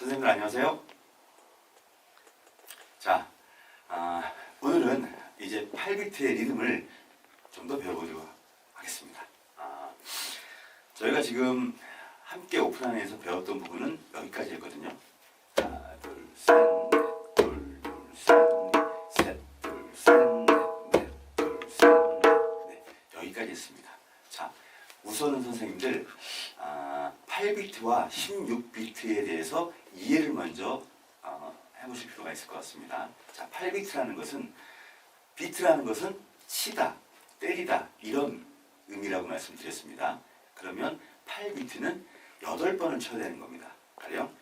선생님들 안녕하세요. 자, 아, 오늘은 이제 8비트의 리듬을 좀 더 배워보도록 하겠습니다. 아, 저희가 지금 함께 오프라인에서 배웠던 부분은 여기까지였거든요. 우선은 선생님들 아, 8비트와 16비트에 대해서 이해를 먼저 어, 해보실 필요가 있을 것 같습니다. 자, 8비트라는 것은 비트라는 것은 치다, 때리다 이런 의미라고 말씀드렸습니다. 그러면 8비트는 8번을 쳐야 되는 겁니다. 가령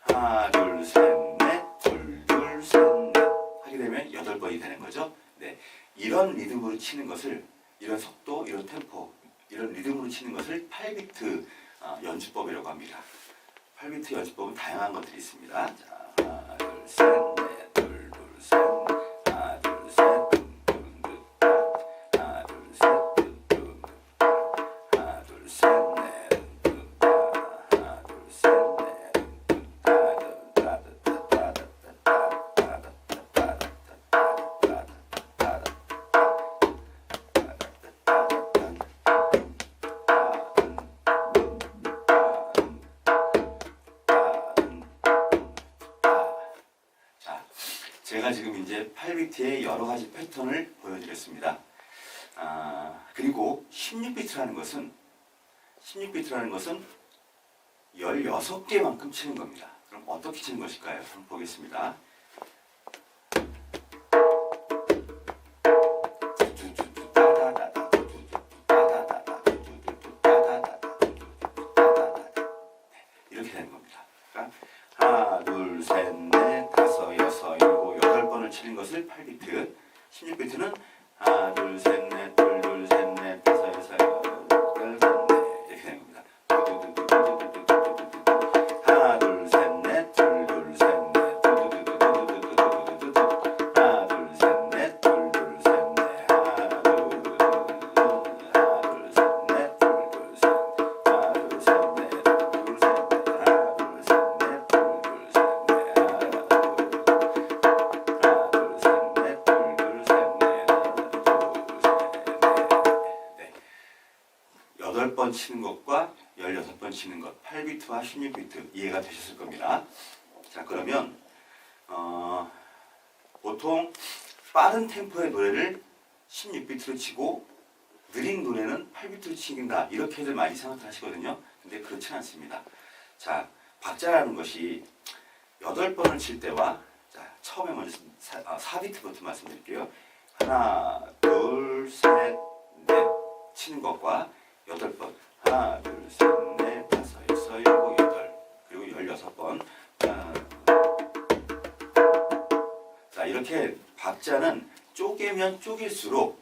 하나, 둘, 셋, 넷, 둘, 둘, 셋, 넷 하게 되면 8번이 되는 거죠. 네, 이런 리듬으로 치는 것을 이런 속도, 이런 템포, 이런 리듬으로 치는 것을 8비트 어, 연주법이라고 합니다. 8비트 연주법은 다양한 것들이 있습니다. 자, 하나, 둘, 셋, 여러 가지 패턴을 보여드렸습니다. 아, 그리고 16비트라는 것은 16비트라는 것은 16개만큼 치는 겁니다. 그럼 어떻게 치는 것일까요? 한번 보겠습니다. 8비트. 16비트는 하나, 둘, 셋, 넷, 16비트 이해가 되셨을 겁니다. 자, 그러면 어, 보통 빠른 템포의 노래를 16비트로 치고 느린 노래는 8비트로 치긴다 이렇게들 많이 생각하시거든요. 근데 그렇지 않습니다. 자, 박자라는 것이 8번을 칠 때와 자, 처음에 먼저 4, 아, 4비트부터 말씀드릴게요. 하나, 둘, 셋, 넷 치는 것과 8번 하나, 박자는 쪼개면 쪼갤수록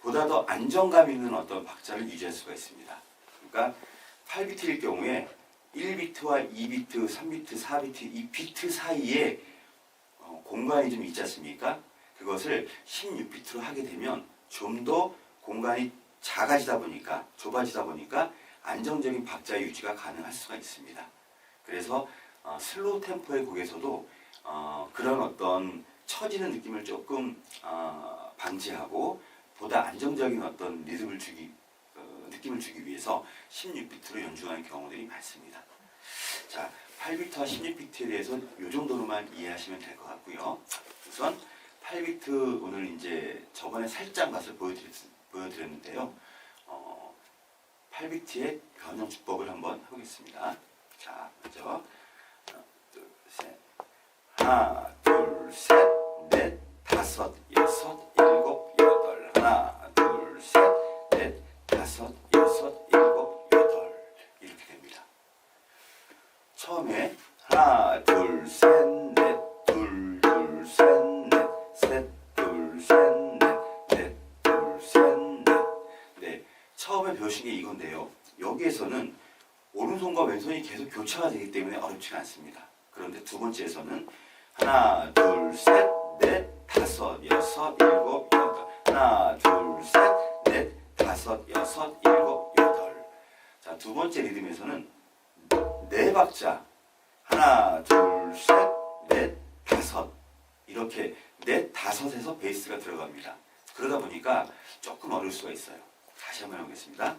보다 더 안정감 있는 어떤 박자를 유지할 수가 있습니다. 그러니까 8비트일 경우에 1비트와 2비트, 3비트, 4비트 이 비트 사이에 어, 공간이 좀 있지 않습니까? 그것을 16비트로 하게 되면 좀 더 공간이 작아지다 보니까 좁아지다 보니까 안정적인 박자 유지가 가능할 수가 있습니다. 그래서 어, 슬로우 템포의 곡에서도 어, 그런 어떤 처지는 느낌을 조금 어, 방지하고 보다 안정적인 어떤 리듬을 주기 어, 느낌을 주기 위해서 16비트로 연주하는 경우들이 많습니다. 자, 8비트와 16비트에 대해서 이 정도로만 이해하시면 될 것 같고요. 우선 8비트 오늘 이제 저번에 살짝 맛을 보여드렸, 보여드렸는데요. 어, 8비트의 변형 주법을 한번 해보겠습니다. 자, 먼저 하나, 둘, 셋, 하나, 둘, 셋, 오른손과 왼손이 계속 교차가 되기 때문에 어렵지가 않습니다. 그런데 두 번째에서는 하나, 둘, 셋, 넷, 다섯, 여섯, 일곱, 여덟. 하나, 둘, 셋, 넷, 다섯, 여섯, 일곱, 여덟. 자, 두 번째 리듬에서는 네 박자 하나, 둘, 셋, 넷, 다섯. 이렇게 넷, 다섯에서 베이스가 들어갑니다. 그러다 보니까 조금 어려울 수가 있어요. 다시 한번 해보겠습니다.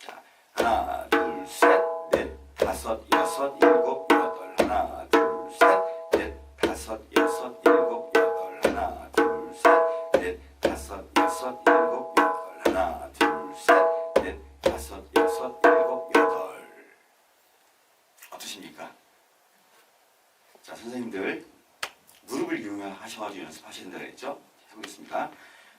자, 하나, 둘, 셋, 넷, 다섯, 여섯, 일곱, 여덟. 하나, 둘, 셋, 넷, 다섯, 여섯, 일곱, 여덟. 하나, 둘, 셋, 넷, 다섯, 여섯, 일곱, 여덟. 하나, 둘, 셋, 넷, 다섯, 여섯, 일곱, 여덟. 어떠십니까? 자, 선생님들 무릎을 이용하셔가지고 연습하신다고 했죠? 해보겠습니다.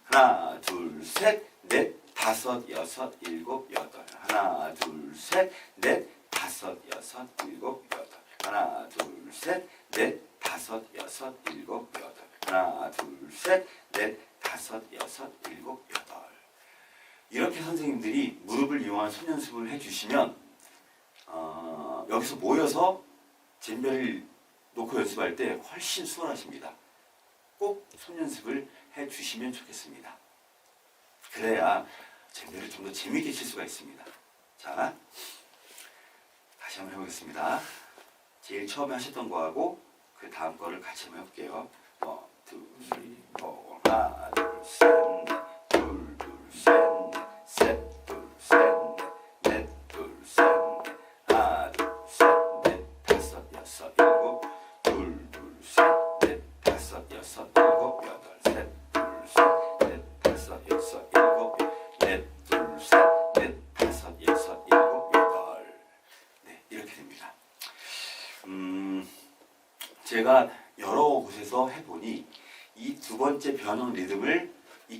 하나, 둘, 셋, 넷, 다섯, 여섯, 일곱, 여덟. 하나, 둘, 셋, 넷, 다섯, 여섯, 일곱, 여덟. 하나, 둘, 셋, 넷, 다섯, 여섯, 일곱, 여덟. 하나, 둘, 셋, 넷, 다섯, 여섯, 일곱, 여덟. 이렇게 선생님들이 무릎을 이용한 손 연습을 해주시면 어, 여기서 모여서 젠벨을 놓고 연습할 때 훨씬 수월하십니다. 꼭손 연습을 해 주시면 좋겠습니다. 그래야 젠벨을 좀더 재미있게 칠 수가 있습니다. 자, 다시 한번 해보겠습니다. 제일 처음에 하셨던 거하고 그 다음 거를 같이 한번 해볼게요. 원, 투, 쓰리, 포. 하나, 둘, 셋, 넷.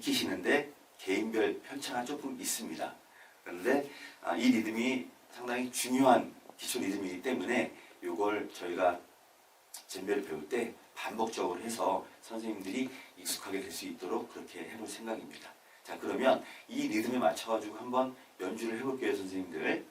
익히시는데 개인별 편차가 조금 있습니다. 그런데 아, 이 리듬이 상당히 중요한 기초 리듬이기 때문에 이걸 저희가 젠베를 배울 때 반복적으로 해서 선생님들이 익숙하게 될 수 있도록 그렇게 해볼 생각입니다. 자 그러면 이 리듬에 맞춰가지고 한번 연주를 해볼게요 선생님들.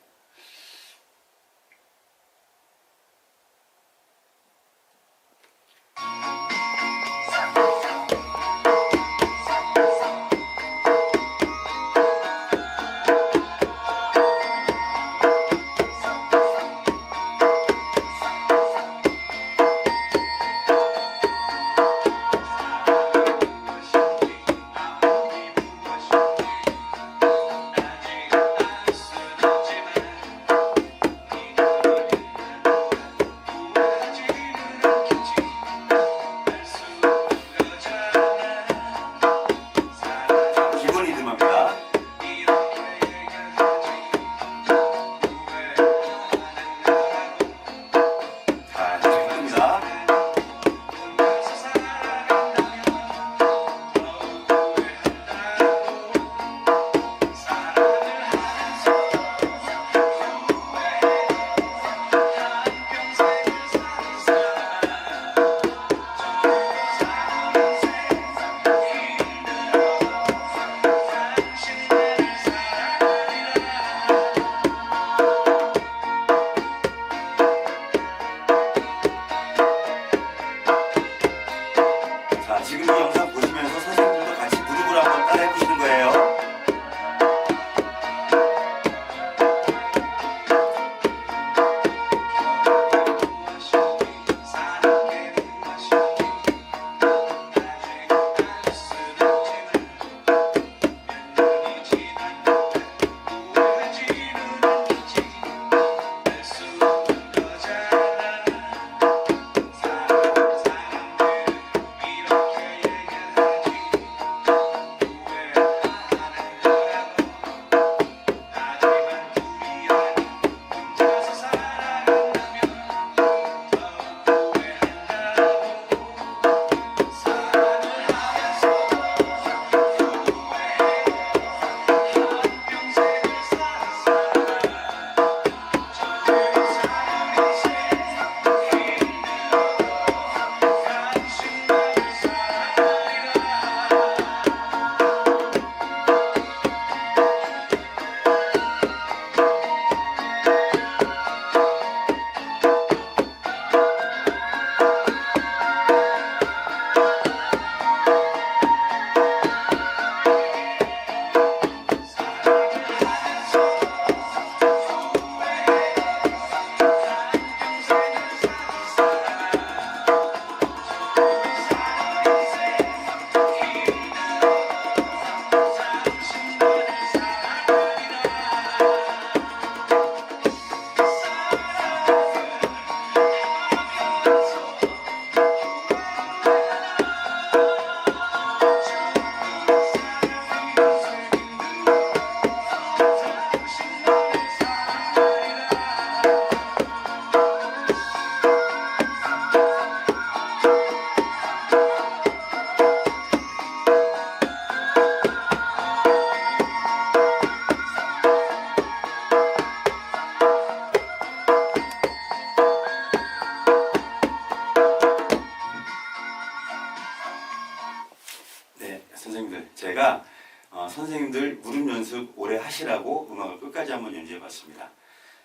선생님들 무릎 연습 오래 하시라고 음악을 끝까지 한번 연주해 봤습니다.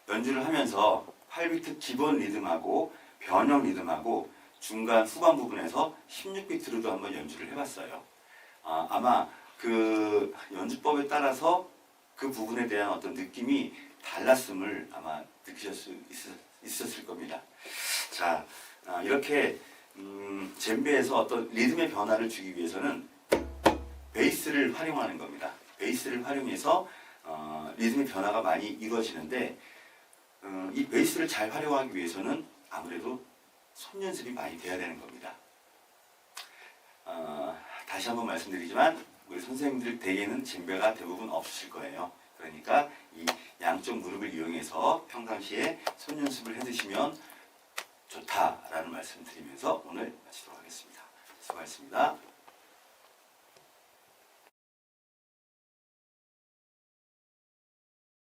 연주를 하면서 8비트 기본 리듬하고 변형 리듬하고 중간 후반 부분에서 16비트로도 한번 연주를 해봤어요. 아, 아마 그 연주법에 따라서 그 부분에 대한 어떤 느낌이 달랐음을 아마 느끼실 수 있었, 을 겁니다. 자, 아, 이렇게 음, 젬베에서 어떤 리듬의 변화를 주기 위해서는 베이스를 활용하는 겁니다. 베이스를 활용해서 어, 리듬의 변화가 많이 이루어지는데 어, 이 베이스를 잘 활용하기 위해서는 아무래도 손 연습이 많이 돼야 되는 겁니다. 어, 다시 한번 말씀드리지만 우리 선생님들 댁에는 젬베가 대부분 없으실 거예요. 그러니까 이 양쪽 무릎을 이용해서 평상시에 손 연습을 해드시면 좋다라는 말씀을 드리면서 오늘 마치도록 하겠습니다. 수고하셨습니다.